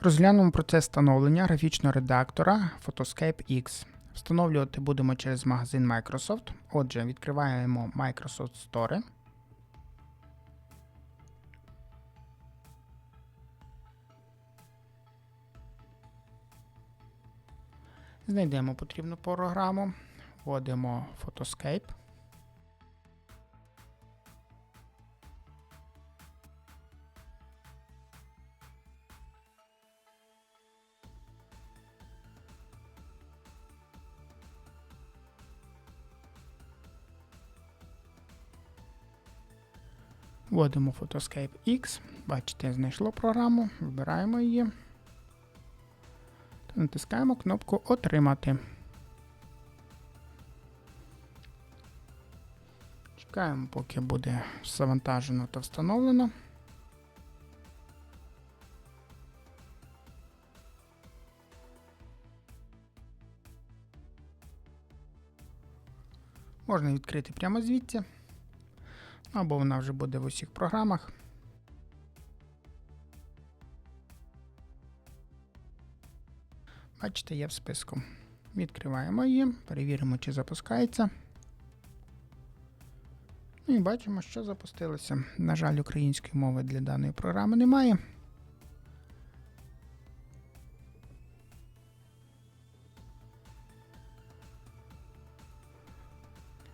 Розглянемо процес встановлення графічного редактора Photoscape X. Встановлювати будемо через магазин Microsoft. Отже, відкриваємо Microsoft Store. Знайдемо потрібну програму, вводимо Photoscape. Вводимо Photoscape X. Бачите, знайшло програму, вибираємо її та натискаємо кнопку Отримати. Чекаємо, поки буде завантажено та встановлено. Можна відкрити прямо звідси або вона вже буде в усіх програмах. Бачите, є в списку. Відкриваємо її, перевіримо, чи запускається. Ну і бачимо, що запустилося. На жаль, української мови для даної програми немає.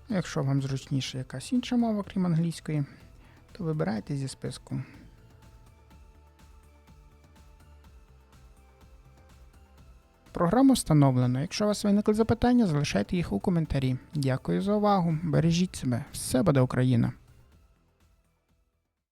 Якщо вам зручніше якась інша мова, крім англійської, то вибирайте зі списку. Програма встановлена. Якщо у вас виникли запитання, залишайте їх у коментарі. Дякую за увагу. Бережіть себе. Все буде Україна!